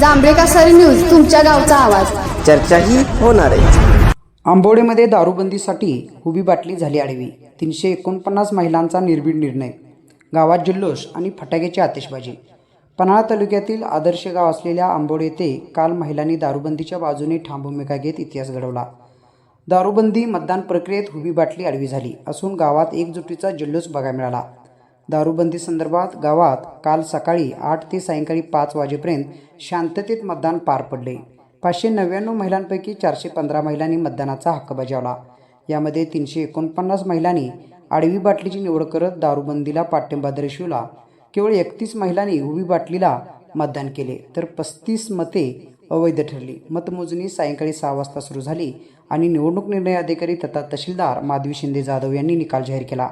जांभेका सरी न्यूज तुमच्या गावचा आवाज. चर्चाही होणार आहे. आंबोडेमध्ये दारूबंदीसाठी उभी बाटली झाली आडवी. तीनशे एकोणपन्नास महिलांचा निर्भीड निर्णय. गावात जल्लोष आणि फटाक्याची आतिषबाजी. पन्हाळा तालुक्यातील आदर्श गाव असलेल्या आंबोडे येथे काल महिलांनी दारूबंदीच्या बाजूने ठाम भूमिका घेत इतिहास घडवला. दारूबंदी मतदान प्रक्रियेत हुबी बाटली आडवी झाली असून गावात एकजुटीचा जल्लोष बघायला मिळाला. दारूबंदी संदर्भात गावात काल सकाळी आठ ते सायंकाळी पाच वाजेपर्यंत शांततेत मतदान पार पडले. पाचशे नव्याण्णव महिलांपैकी चारशे पंधरा महिलांनी मतदानाचा हक्क बजावला. यामध्ये तीनशे एकोणपन्नास महिलांनी आडवी बाटलीची निवड करत दारूबंदीला पाठिंबा दर्शवला. केवळ एकतीस महिलांनी उभी बाटलीला मतदान केले तर पस्तीस मते अवैध ठरली. मतमोजणी सायंकाळी सहा वाजता सुरू झाली आणि निवडणूक निर्णय अधिकारी तथा तहसीलदार माधवी शिंदे जाधव यांनी निकाल जाहीर केला.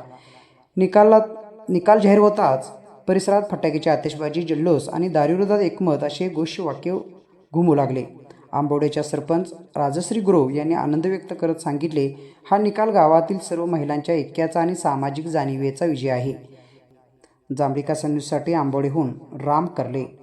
निकालात निकाल जाहीर होताच परिसरात फटाक्याची आतिषबाजी जल्लोष आणि दारूविरोधात एकमत असे वाक्य घुमू लागले. आंबोड्याच्या सरपंच राजश्री गुरव यांनी आनंद व्यक्त करत सांगितले हा निकाल गावातील सर्व महिलांच्या ऐक्याचा आणि सामाजिक जाणीवेचा विजय आहे. जांभेका न्यूजसाठी आंबोडेहून राम करले.